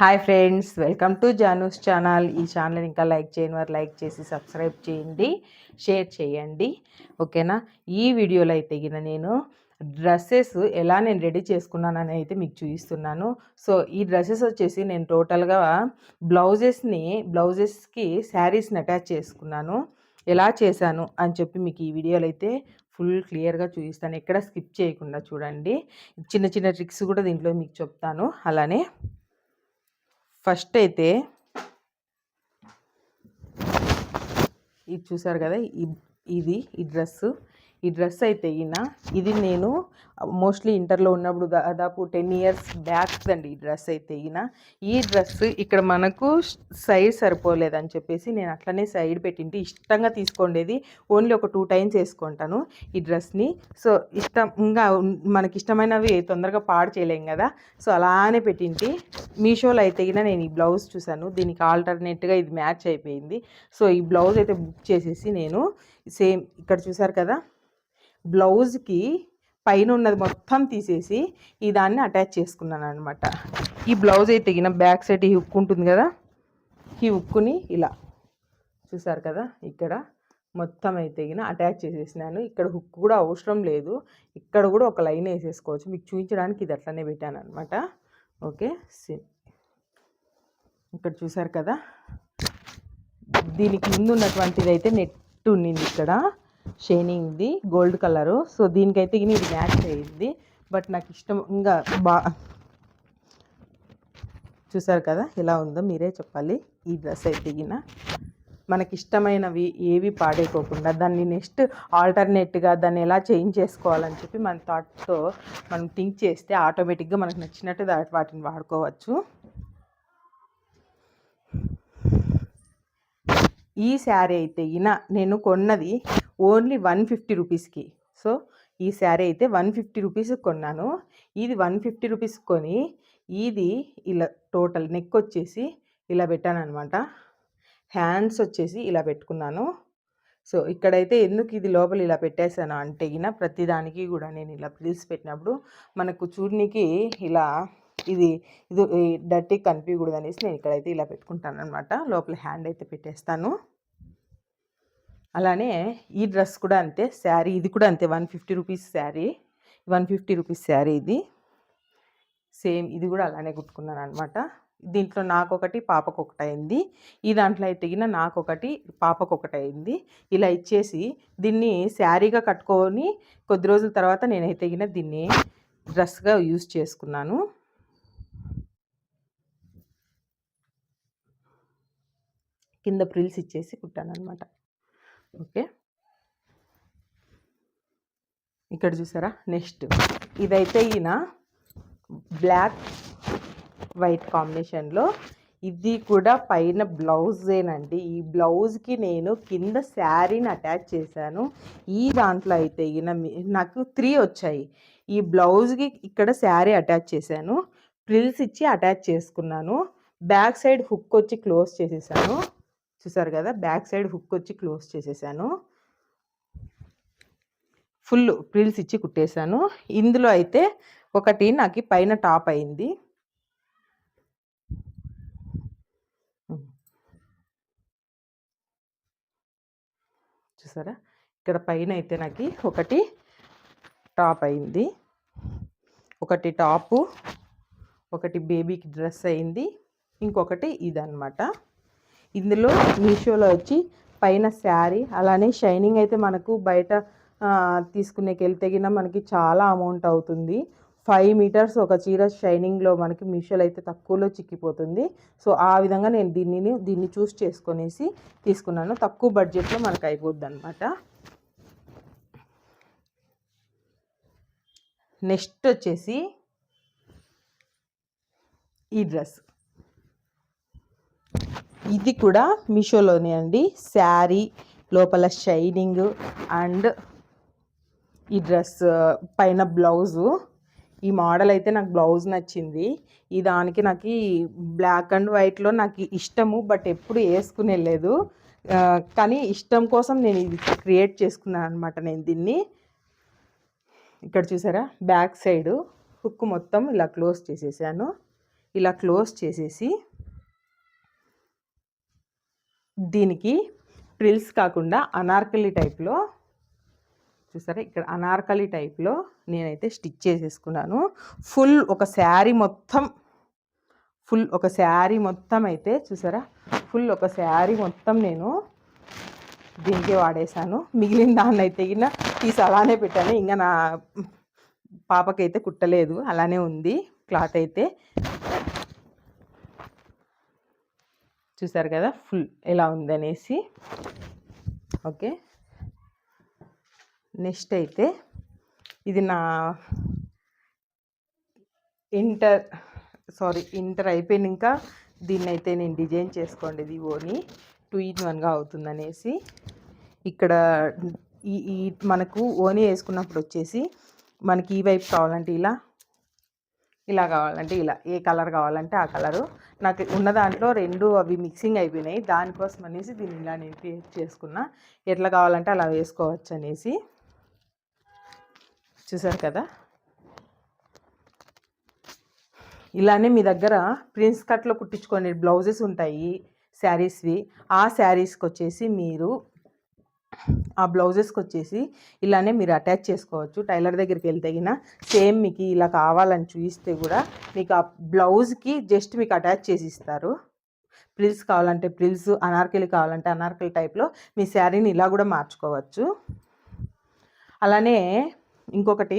Hi friends welcome to Janu's channel. ఈ channel ఇంకా like చేయని వారు లైక్ చేసి సబ్స్క్రైబ్ చేయండి షేర్ చేయండి. ఓకేనా? ఈ వీడియోలో అయితే గిన నేను డ్రెస్సెస్ ఎలా నేను రెడీ చేసుకున్నానని అయితే మీకు చూపిస్తున్నాను. సో ఈ డ్రెస్సెస్ వచ్చేసి నేను టోటల్గా బ్లౌజెస్ని బ్లౌజెస్కి శారీస్ని అటాచ్ చేసుకున్నాను. ఎలా చేశాను అని చెప్పి మీకు ఈ వీడియోలో అయితే ఫుల్ క్లియర్గా చూపిస్తాను. ఎక్కడ స్కిప్ చేయకుండా చూడండి. చిన్న చిన్న ట్రిక్స్ కూడా దీంట్లో మీకు చెప్తాను. అలానే ఫస్ట్ అయితే ఇది చూసారు కదా ఇది ఈ డ్రెస్సు. ఈ డ్రెస్ అయితే ఈయన. ఇది నేను మోస్ట్లీ ఇంటర్లో ఉన్నప్పుడు దాదాపు టెన్ ఇయర్స్ బ్యాక్ అండి ఈ డ్రెస్ అయితే ఈయన. ఈ డ్రెస్ ఇక్కడ మనకు సైడ్ సరిపోలేదని చెప్పేసి నేను అట్లనే సైడ్ పెట్టింటి. ఇష్టంగా తీసుకోండేది ఓన్లీ ఒక టూ టైమ్స్ వేసుకుంటాను ఈ డ్రెస్ని. సో ఇష్టం ఇంకా మనకి ఇష్టమైనవి తొందరగా పాడు చేయలేం కదా. సో అలానే పెట్టింటి. మీషోలో అయితే ఈయన నేను ఈ బ్లౌజ్ చూసాను దీనికి ఆల్టర్నేట్గా ఇది మ్యాచ్ అయిపోయింది. సో ఈ బ్లౌజ్ అయితే బుక్ చేసేసి నేను సేమ్ ఇక్కడ చూసారు కదా బ్లౌజ్కి పైన ఉన్నది మొత్తం తీసేసి ఈ దాన్ని అటాచ్ చేసుకున్నాను అనమాట ఈ బ్లౌజ్ అయితే తగిన బ్యాక్ సైడ్ ఈ హుక్ ఉంటుంది కదా ఈ హుక్కుని ఇలా చూసారు కదా ఇక్కడ మొత్తం అయితే అటాచ్ చేసేసినాను. ఇక్కడ హుక్ కూడా అవసరం లేదు ఇక్కడ కూడా ఒక లైన్ వేసేసుకోవచ్చు. మీకు చూపించడానికి ఇది అట్లనే పెట్టాను అనమాట ఓకే ఇక్కడ చూసారు కదా దీనికి ముందు ఉన్నటువంటిది అయితే నెట్ ఉండింది ఇక్కడ. షైనింగ్ది గోల్డ్ కలరు. సో దీనికైతే ఇది మ్యాచ్ అయ్యింది బట్ నాకు ఇష్టం ఇంకా బా చూసారు కదా ఎలా ఉందో మీరే చెప్పాలి. ఈ డ్రెస్ అయితే దిగిన మనకి ఇష్టమైనవి ఏవి పాడైపోకుండా దాన్ని నెక్స్ట్ ఆల్టర్నేట్గా దాన్ని ఎలా చేంజ్ చేసుకోవాలని చెప్పి మన థాట్తో మనం థింక్ చేస్తే ఆటోమేటిక్గా మనకు నచ్చినట్టు వాటిని వాడుకోవచ్చు. ఈ శారీ అయితే ఈయన నేను కొన్నది ఓన్లీ వన్ ఫిఫ్టీ రూపీస్కి. సో ఈ శారీ అయితే వన్ ఫిఫ్టీ రూపీస్ కొన్నాను. ఇది వన్ ఫిఫ్టీ రూపీస్ కొని ఇది ఇలా టోటల్ నెక్ వచ్చేసి ఇలా పెట్టాను అనమాట హ్యాండ్స్ వచ్చేసి ఇలా పెట్టుకున్నాను. సో ఇక్కడైతే ఎందుకు ఇది లోపల ఇలా పెట్టేశాను అంటే ఇన ప్రతిదానికి కూడా నేను ఇలా ప్లీజ్ పెట్టినప్పుడు మనకు చూడనికి ఇలా ఇది ఇది డర్టీ కనిపించకూడదు అనేసి నేను ఇక్కడైతే ఇలా పెట్టుకుంటాను అనమాట లోపల హ్యాండ్ అయితే పెట్టేస్తాను. అలానే ఈ డ్రెస్ కూడా అంతే శారీ ఇది కూడా అంతే one fifty rupees sari one fifty rupees sari ఇది. సేమ్ ఇది కూడా అలానే కుట్టుకున్నాను అనమాట దీంట్లో నాకు ఒకటి పాపకు ఒకటి అయింది ఈ దాంట్లో అయితే గిన నాకు ఒకటి పాపకు ఒకటి అయింది ఇలా ఇచ్చేసి దీన్ని శారీగా కట్టుకొని కొద్ది రోజుల తర్వాత నేనైతే గిన దీన్ని డ్రెస్గా యూజ్ చేసుకున్నాను. కింద ప్రిల్స్ ఇచ్చేసి కుట్టాను అనమాట ఓకే. ఇక్కడ చూసారా? నెక్స్ట్. ఇదైతే ఈయన బ్లాక్ వైట్ కాంబినేషన్లో. ఇది కూడా పైన బ్లౌజేనండి. ఈ బ్లౌజ్కి నేను కింద శారీని అటాచ్ చేశాను. ఈ దాంట్లో అయితే ఈయన నాకు త్రీ వచ్చాయి. ఈ బ్లౌజ్కి ఇక్కడ శారీ అటాచ్ చేశాను. ప్రిల్స్ ఇచ్చి అటాచ్ చేసుకున్నాను. బ్యాక్ సైడ్ హుక్ వచ్చి క్లోజ్ చేసేసాను. చూసారు కదా? బ్యాక్ సైడ్ హుక్ వచ్చి క్లోజ్ చేసేసాను. ఫుల్ ప్రిల్స్ ఇచ్చి కుట్టేశాను ఇందులో అయితే ఒకటి నాకు పైన టాప్ అయింది. చూసారా? ఇక్కడ పైన అయితే నాకు ఒకటి టాప్ అయింది. ఒకటి టాపు ఒకటి బేబీకి డ్రెస్ అయింది. ఇంకొకటి ఇదనమాట ఇందులో మీషోలో వచ్చి పైన శారీ అలానే షైనింగ్ అయితే మనకు బయట తీసుకునేకి వెళ్తే మనకి చాలా అమౌంట్ అవుతుంది. ఫైవ్ మీటర్స్ ఒక చీర షైనింగ్లో మనకి మీషోలో అయితే తక్కువలో చిక్కిపోతుంది. సో ఆ విధంగా నేను దీన్ని దీన్ని చూస్ చేసుకొనేసి తీసుకున్నాను. తక్కువ బడ్జెట్లో మనకు అయిపోద్ది అనమాట నెక్స్ట్ వచ్చేసి ఈ డ్రెస్. ఇది కూడా మీషోలోనే అండి. శారీ లోపల షైనింగ్ అండ్ ఈ డ్రెస్ పైన బ్లౌజు. ఈ మోడల్ అయితే నాకు బ్లౌజ్ నచ్చింది. ఈ దానికి నాకు బ్లాక్ అండ్ వైట్లో నాకు ఇష్టము బట్ ఎప్పుడు వేసుకునేలేదు కానీ ఇష్టం కోసం నేను ఇది క్రియేట్ చేసుకున్నాను అనమాట నేను దీన్ని. ఇక్కడ చూసారా? బ్యాక్ సైడు హుక్ మొత్తం ఇలా క్లోజ్ చేసేసాను. ఇలా క్లోజ్ చేసేసి దీనికి ప్రిల్స్ కాకుండా అనార్కలి టైప్లో చూసారా? ఇక్కడ అనార్కలి టైప్లో నేనైతే స్టిచ్ చేసేసుకున్నాను. ఫుల్ ఒక శారీ మొత్తం ఫుల్ ఒక శారీ మొత్తం అయితే చూసారా? ఫుల్ ఒక శారీ మొత్తం నేను దీనికే వాడేశాను. మిగిలిన దాన్ని అయితే గిన తీసి అలానే పెట్టాను. ఇంకా నా పాపకైతే కుట్టలేదు. అలానే ఉంది. క్లాత్ అయితే చూసారు కదా? ఫుల్ ఎలా ఉందనేసి. ఓకే. నెక్స్ట్ అయితే ఇది నా ఇంటర్ సారీ ఇంటర్ అయిపోయినాక దీన్ని అయితే నేను డిజైన్ చేసుకోండి ఇది ఓని టూ ఇన్ వన్గా అవుతుందనేసి. ఇక్కడ ఈ ఈ మనకు ఓని వేసుకున్నప్పుడు వచ్చేసి మనకి ఈ వైపు కావాలంటే ఇలా ఇలా కావాలంటే ఇలా ఏ కలర్ కావాలంటే ఆ కలరు. నాకు ఉన్న దాంట్లో రెండు అవి మిక్సింగ్ అయిపోయినాయి. దానికోసం అనేసి దీన్ని ఇలా నేను క్రియేట్ చేసుకున్నా. ఎట్లా కావాలంటే అలా వేసుకోవచ్చు అనేసి. చూసారు కదా? ఇలానే మీ దగ్గర ప్రిన్స్ కట్లో కుట్టించుకునే బ్లౌజెస్ ఉంటాయి శారీస్వి. ఆ శారీస్కి వచ్చేసి మీరు ఆ బ్లౌజెస్కి వచ్చేసి ఇలానే మీరు అటాచ్ చేసుకోవచ్చు. టైలర్ దగ్గరికి వెళ్తే గిన సేమ్ మీకు ఇలా కావాలని చూపిస్తే కూడా మీకు ఆ బ్లౌజ్కి జస్ట్ మీకు అటాచ్ చేసి ఇస్తారు. ప్రిల్స్ కావాలంటే ప్రిల్స్ అనార్కలి కావాలంటే అనార్కలి టైప్లో మీ శారీని ఇలా కూడా మార్చుకోవచ్చు. అలానే ఇంకొకటి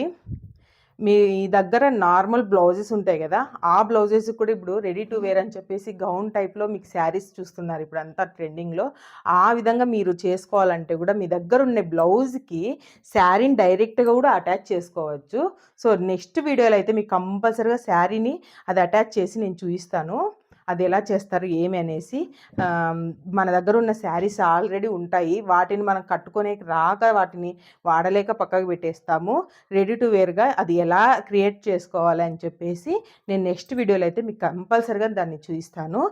మీ దగ్గర నార్మల్ బ్లౌజెస్ ఉంటాయి కదా ఆ బ్లౌజెస్ కూడా ఇప్పుడు రెడీ టు వేర్ అని చెప్పేసి గౌన్ టైప్లో మీకు శారీస్ చూస్తున్నారు ఇప్పుడు అంతా ట్రెండింగ్లో ఆ విధంగా మీరు చేసుకోవాలంటే కూడా మీ దగ్గర ఉన్న బ్లౌజ్కి శారీని డైరెక్ట్గా కూడా అటాచ్ చేసుకోవచ్చు. సో నెక్స్ట్ వీడియోలో అయితే మీకు కంపల్సరీగా శారీని అది అటాచ్ చేసి నేను చూపిస్తాను. అది ఎలా చేస్తారు ఏమి అనేసి మన దగ్గర ఉన్న శారీస్ ఆల్రెడీ ఉంటాయి. వాటిని మనం కట్టుకునే రాక వాటిని వాడలేక పక్కకు పెట్టేస్తాము. రెడీ టు వేర్గా అది ఎలా క్రియేట్ చేసుకోవాలి అని చెప్పేసి నేను నెక్స్ట్ వీడియోలో అయితే మీకు కంపల్సరిగా దాన్ని చూపిస్తాను.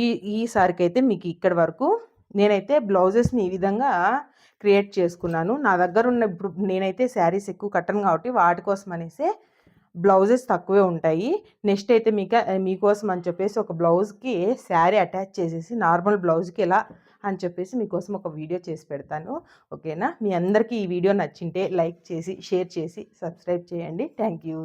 ఈ ఈసారికి అయితే మీకు ఇక్కడ వరకు నేనైతే బ్లౌజెస్ని ఈ విధంగా క్రియేట్ చేసుకున్నాను. నా దగ్గర ఉన్న ఇప్పుడు నేనైతే శారీస్ ఎక్కువ కట్టను కాబట్టి వాటి కోసం అనేసి బ్లౌజెస్ తక్కువే ఉంటాయి. నెక్స్ట్ అయితే మీకు మీకోసం అని చెప్పేసి ఒక బ్లౌజ్కి శారీ అటాచ్ చేసేసి నార్మల్ బ్లౌజ్కి ఎలా అని చెప్పేసి మీకోసం ఒక వీడియో చేసి పెడతాను. ఓకేనా? మీ అందరికీ ఈ వీడియో నచ్చింటే లైక్ చేసి షేర్ చేసి సబ్స్క్రైబ్ చేయండి. Thank you.